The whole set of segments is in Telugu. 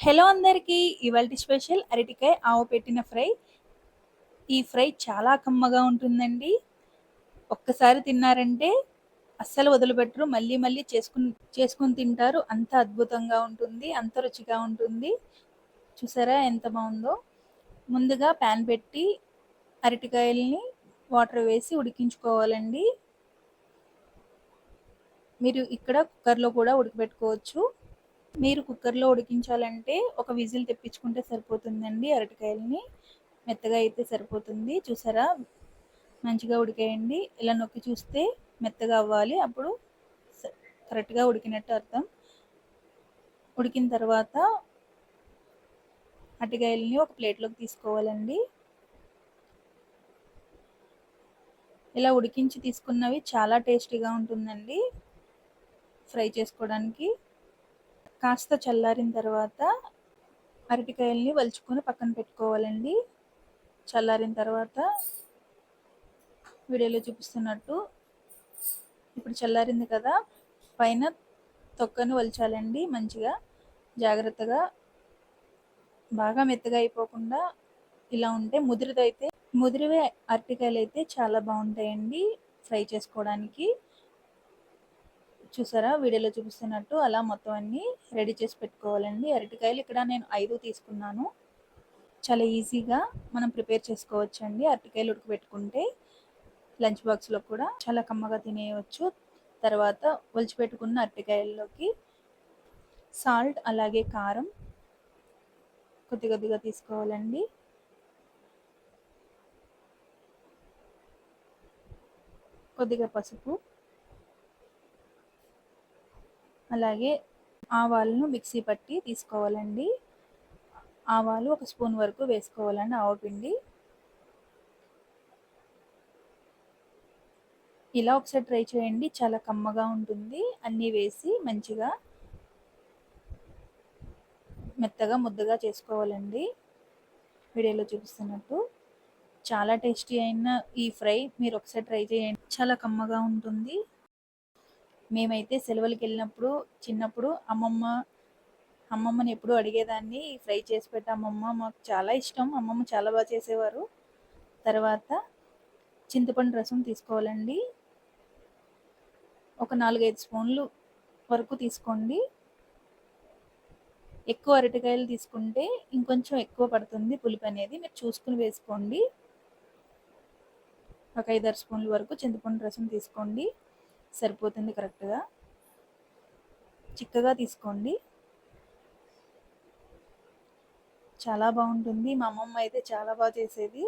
హలో అందరికీ ఇవాళ స్పెషల్ అరటికాయ ఆవు పెట్టిన ఫ్రై. ఈ ఫ్రై చాలా కమ్మగా ఉంటుందండి. ఒక్కసారి తిన్నారంటే అస్సలు వదిలిపెట్టరు. మళ్ళీ మళ్ళీ చేసుకుని చేసుకుని తింటారు. అంత అద్భుతంగా ఉంటుంది అంత రుచిగా ఉంటుంది. చూసారా ఎంత బాగుందో? ముందుగా ప్యాన్ పెట్టి అరటికాయల్ని వాటర్ వేసి ఉడికించుకోవాలండి. మీరు ఇక్కడ కుక్కర్లో కూడా ఉడకబెట్టుకోవచ్చు మీరు కుక్కర్లో ఉడికించాలంటే ఒక విజిల్ తెప్పించుకుంటే సరిపోతుందండి అరటికాయలని. మెత్తగా అయితే సరిపోతుంది. చూసారా? మంచిగా ఉడికేయండి. ఇలా నొక్కి చూస్తే మెత్తగా అవ్వాలి. అప్పుడు కరెక్ట్గా ఉడికినట్టు అర్థం. ఉడికిన తర్వాత అరటికాయలని ఒక ప్లేట్లోకి తీసుకోవాలండి. ఇలా ఉడికించి తీసుకున్నవి చాలా టేస్టీగా ఉంటుందండి. ఫ్రై చేసుకోవడానికి. కాస్త చల్లారిన తర్వాత అరటికాయల్ని వలుచుకొని పక్కన పెట్టుకోవాలండి. చల్లారిన తర్వాత వీడియోలో చూపిస్తున్నట్టు ఇప్పుడు చల్లారింది కదా పైన తొక్కను వలిచాలండి మంచిగా. జాగ్రత్తగా బాగా మెత్తగా అయిపోకుండా ఇలా ఉంటే ముదిరిదైతే ముదిరివే అరటికాయలు అయితే చాలా బాగుంటాయండి ఫ్రై చేసుకోవడానికి. చూసారా? వీడియోలో చూపిస్తున్నట్టు అలా మొత్తం అన్ని రెడీ చేసి పెట్టుకోవాలండి. అరటికాయలు ఇక్కడ నేను ఐదు తీసుకున్నాను. చాలా ఈజీగా మనం ప్రిపేర్ చేసుకోవచ్చండి. అరటికాయలు ఉడకబెట్టుకుంటే లంచ్ బాక్స్లో కూడా చాలా కమ్మగా తినేయవచ్చు తర్వాత ఒలిచిపెట్టుకున్న అరటికాయల్లోకి సాల్ట్ అలాగే కారం కొద్ది కొద్దిగా తీసుకోవాలండి. కొద్దిగా పసుపు అలాగే ఆవాలను మిక్సీ పట్టి తీసుకోవాలండి. ఆవాలు ఒక స్పూన్ వరకు వేసుకోవాలండి ఆవపిండి ఇలా ఒకసారి ట్రై చేయండి చాలా కమ్మగా ఉంటుంది. అన్నీ వేసి మంచిగా మెత్తగా ముద్దగా చేసుకోవాలండి. వీడియోలో చూపిస్తున్నట్టు. చాలా టేస్టీ అయిన ఈ ఫ్రై మీరు ఒకసారి ట్రై చేయండి. చాలా కమ్మగా ఉంటుంది. మేమైతే సెలవులకి వెళ్ళినప్పుడు చిన్నప్పుడు అమ్మమ్మ అమ్మమ్మని ఎప్పుడు అడిగేదాన్ని ఫ్రై చేసి పెట్టి అమ్మమ్మ మాకు చాలా ఇష్టం అమ్మమ్మ చాలా బాగా చేసేవారు. తర్వాత చింతపండు రసం తీసుకోవాలండి. ఒక నాలుగైదు స్పూన్లు వరకు తీసుకోండి. ఎక్కువ అరటికాయలు తీసుకుంటే ఇంకొంచెం ఎక్కువ పడుతుంది పులుపు అనేది మీరు చూసుకుని వేసుకోండి. ఒక ఐదారు స్పూన్ల వరకు చింతపండు రసం తీసుకోండి. సరిపోతుంది కరెక్ట్గా. చిక్కగా తీసుకోండి. చాలా బాగుంటుంది. మా అమ్మమ్మ అయితే చాలా బాగా చేసేది.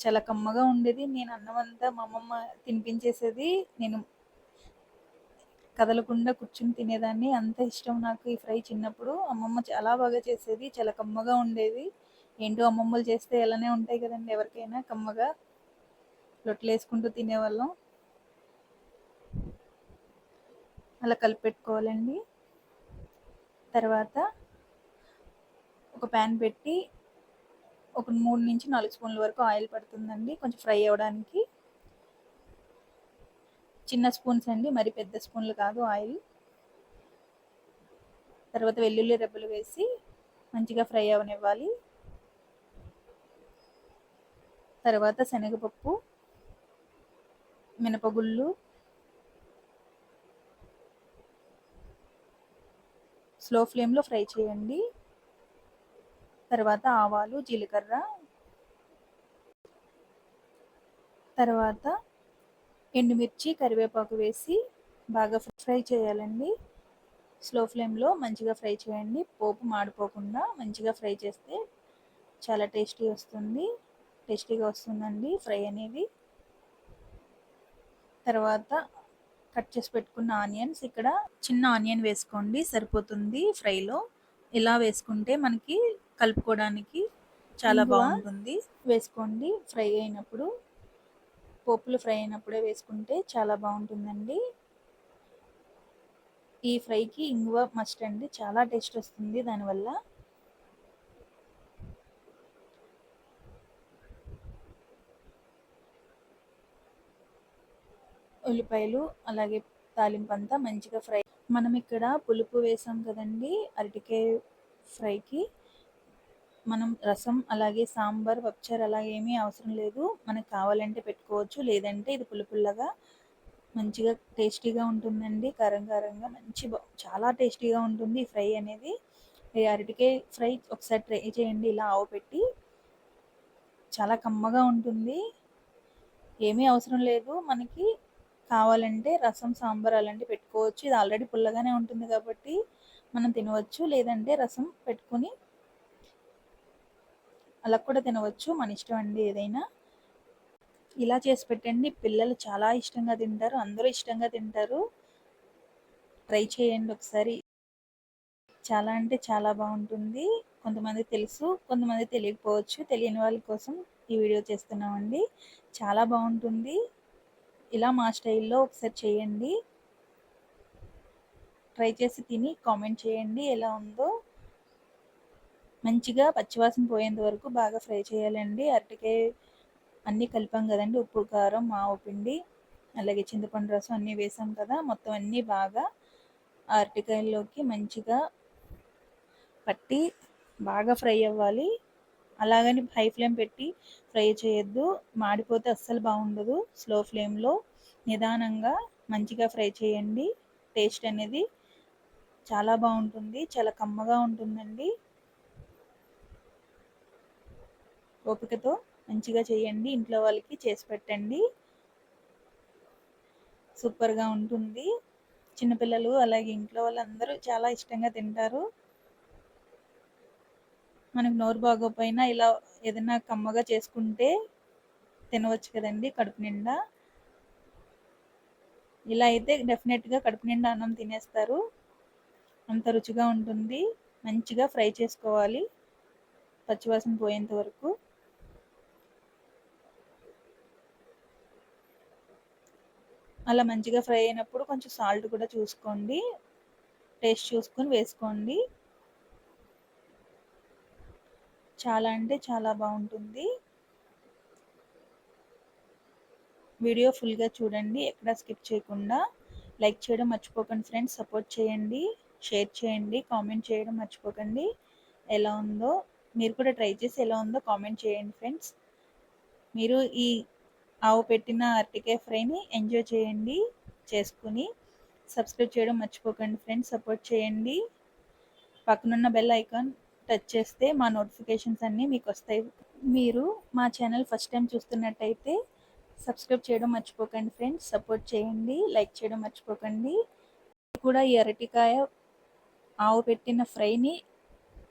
చాలా కమ్మగా ఉండేది. నేను అన్నం అంతా మా అమ్మమ్మ తినిపించేసేది. నేను కదలకుండా కూర్చుని తినేదాన్ని. అంత ఇష్టం నాకు ఈ ఫ్రై చిన్నప్పుడు. అమ్మమ్మ చాలా బాగా చేసేది. చాలా కమ్మగా ఉండేది. ఏంటో అమ్మమ్మలు చేస్తే ఎలానే ఉంటాయి కదండి ఎవరికైనా కమ్మగా. రొట్టెలు వేసుకుంటూ తినేవాళ్ళం. అలా కలిపెట్టుకోవాలండి. తర్వాత ఒక ప్యాన్ పెట్టి ఒక మూడు నుంచి నాలుగు స్పూన్ల వరకు ఆయిల్ పడుతుందండి. కొంచెం ఫ్రై అవ్వడానికి. చిన్న స్పూన్స్ అండి మరి పెద్ద స్పూన్లు కాదు ఆయిల్. తర్వాత వెల్లుల్లి రెబ్బలు వేసి మంచిగా ఫ్రై అవనివ్వాలి. తర్వాత శనగపప్పు మినపగుళ్ళు స్లో ఫ్లేమ్లో ఫ్రై చేయండి. తర్వాత ఆవాలు జీలకర్ర. తర్వాత ఎండుమిర్చి కరివేపాకు వేసి బాగా ఫ్రై చేయాలండి. స్లో ఫ్లేమ్లో మంచిగా ఫ్రై చేయండి. పోపు మాడిపోకుండా మంచిగా ఫ్రై చేస్తే చాలా టేస్టీ వస్తుంది. టేస్టీగా వస్తుందండి ఫ్రై అనేది. తర్వాత కట్ చేసి పెట్టుకున్న ఆనియన్స్ ఇక్కడ చిన్న ఆనియన్ వేసుకోండి సరిపోతుంది ఫ్రైలో. ఇలా వేసుకుంటే మనకి కలుపుకోవడానికి చాలా బాగుంటుంది. వేసుకోండి ఫ్రై అయినప్పుడు పోపులు ఫ్రై అయినప్పుడే వేసుకుంటే చాలా బాగుంటుందండి. ఈ ఫ్రైకి ఇంగువ మస్ట్ అండి చాలా టేస్ట్ వస్తుంది దానివల్ల. ఉల్లిపాయలు అలాగే తాలింపు అంతా మంచిగా ఫ్రై. మనం ఇక్కడ పులుపు వేసాం కదండి అరటికాయ ఫ్రైకి. మనం రసం అలాగే సాంబార్ పప్చర్ అలా ఏమీ అవసరం లేదు. మనకు కావాలంటే పెట్టుకోవచ్చు లేదంటే ఇది పులుపుల్లగా మంచిగా టేస్టీగా ఉంటుందండి. కారం కారంగా మంచి చాలా టేస్టీగా ఉంటుంది ఫ్రై అనేది. అరటికాయ ఫ్రై ఒకసారి ట్రై చేయండి ఇలా ఆవు పెట్టి. చాలా కమ్మగా ఉంటుంది. ఏమీ అవసరం లేదు. మనకి కావాలంటే రసం సాంబార్ అలాంటివి పెట్టుకోవచ్చు. ఇది ఆల్రెడీ పుల్లగానే ఉంటుంది కాబట్టి మనం తినవచ్చు. లేదంటే రసం పెట్టుకొని అలా కూడా తినవచ్చు. మన ఇష్టం అండి ఏదైనా. ఇలా చేసి పెట్టండి. పిల్లలు చాలా ఇష్టంగా తింటారు. అందరూ ఇష్టంగా తింటారు. ట్రై చేయండి ఒకసారి. చాలా అంటే చాలా బాగుంటుంది. కొంతమంది తెలుసు కొంతమంది తెలియకపోవచ్చు. తెలియని వాళ్ళ కోసం ఈ వీడియో చేస్తున్నామండి. చాలా బాగుంటుంది. ఇలా మా స్టైల్లో ఒకసారి చేయండి. ట్రై చేసి తిని కామెంట్ చేయండి ఎలా ఉందో. మంచిగా పచ్చివాసన పోయేంత వరకు బాగా ఫ్రై చేయాలండి. అరటికాయ అన్నీ కలిపాం కదండి ఉప్పు కారం మావు పిండి అలాగే చింతపండు రసం అన్నీ వేసాం కదా మొత్తం అన్నీ బాగా అరటికాయల్లోకి మంచిగా పట్టి బాగా ఫ్రై అవ్వాలి. అలాగని హై ఫ్లేమ్ పెట్టి ఫ్రై చేయొద్దు. మాడిపోతే అస్సలు బాగుండదు. స్లో ఫ్లేమ్లో నిదానంగా మంచిగా ఫ్రై చేయండి. టేస్ట్ అనేది చాలా బాగుంటుంది. చాలా కమ్మగా ఉంటుందండి. ఓపికతో మంచిగా చేయండి. ఇంట్లో వాళ్ళకి చేసి పెట్టండి. సూపర్గా ఉంటుంది. చిన్నపిల్లలు అలాగే ఇంట్లో వాళ్ళందరూ చాలా ఇష్టంగా తింటారు. మనకు నోరు బాగోపోయినా ఇలా ఏదైనా కమ్మగా చేసుకుంటే తినవచ్చు కదండి కడుపు నిండా. ఇలా అయితే డెఫినెట్గా కడుపు నిండా అన్నం తినేస్తారు. అంత రుచిగా ఉంటుంది. మంచిగా ఫ్రై చేసుకోవాలి. పచ్చివాసన పోయేంత వరకు. అలా మంచిగా ఫ్రై అయినప్పుడు కొంచెం సాల్ట్ కూడా చూసుకోండి. టేస్ట్ చూసుకొని వేసుకోండి. చాలా అంటే చాలా బాగుంటుంది. వీడియో ఫుల్గా చూడండి ఎక్కడ స్కిప్ చేయకుండా. లైక్ చేయడం మర్చిపోకండి ఫ్రెండ్స్ సపోర్ట్ చేయండి షేర్ చేయండి కామెంట్ చేయడం మర్చిపోకండి. ఎలా ఉందో మీరు కూడా ట్రై చేసి ఎలా ఉందో కామెంట్ చేయండి ఫ్రెండ్స్. మీరు ఈ ఆవు పెట్టిన అరటికాయ ఫ్రైని ఎంజాయ్ చేయండి చేసుకుని సబ్స్క్రైబ్ చేయడం మర్చిపోకండి ఫ్రెండ్స్ సపోర్ట్ చేయండి. పక్కనున్న బెల్ ఐకాన్ టచ్ చేస్తే మా నోటిఫికేషన్స్ అన్నీ మీకు వస్తాయి. మీరు మా ఛానల్ ఫస్ట్ టైం చూస్తున్నట్టయితే సబ్స్క్రైబ్ చేయడం మర్చిపోకండి ఫ్రెండ్స్. సపోర్ట్ చేయండి లైక్ చేయడం మర్చిపోకండి. కూడా ఈ అరటికాయ ఆవు పెట్టిన ఫ్రైని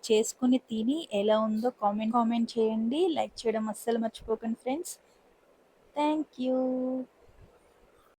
చేసుకుని తిని ఎలా ఉందో కామెంట్ కామెంట్ చేయండి. లైక్ చేయడం అస్సలు మర్చిపోకండి ఫ్రెండ్స్. Thank you.